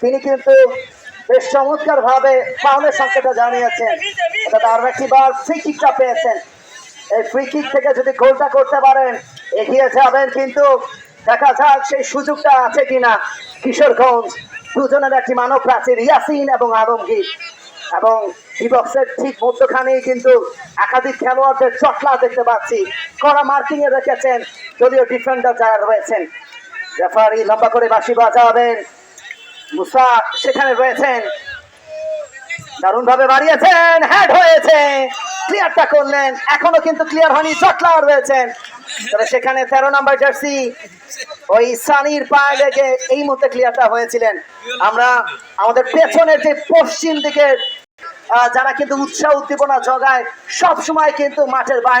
তিনি কিন্তু বেশ চমৎকার ভাবে ফাউলের সংকেতটা জানিয়েছেন আরও একটিবার ফ্রি কিকটা পেয়েছেন। এই ফ্রি কিক থেকে যদি গোলটা করতে পারেন, এগিয়ে যাবেন কিন্তু দেখা যাক সেই সুযোগটা আছে কিনা। কিশোরগঞ্জ দুজনের একটি মানব প্রাচীর ইয়াসিন এবং আলমগীর। এবং ডিবক্সের ঠিক মধ্যখানেই কিন্তু একাধিক খেলোয়াড়দের চটলা দেখতে পাচ্ছি। কড়া মার্কিং এ রেখেছেন দলীয় ডিফেন্ডার যারা রয়েছেন। রেফারি লম্বা করে বাঁশি বাজাবেন। মুসা সেখানে রয়েছেন। দারুণ ভাবে বাড়িয়েছেন হেড হয়েছে। ক্লিয়ারটা করলেন, এখনও কিন্তু ক্লিয়ার হয়নি চটলা রয়েছেন। তবে সেখানে তেরো নাম্বার জার্সি ওই সানির পায়ে লেগে এই মুহূর্তে ক্লিয়ারটা হয়েছিলেন। আমরা আমাদের পেছনের যে পশ্চিম দিকে যারা কিন্তু উৎসাহ উদ্দীপনা জগায় সব সময় কিন্তু মাঠের বাইরে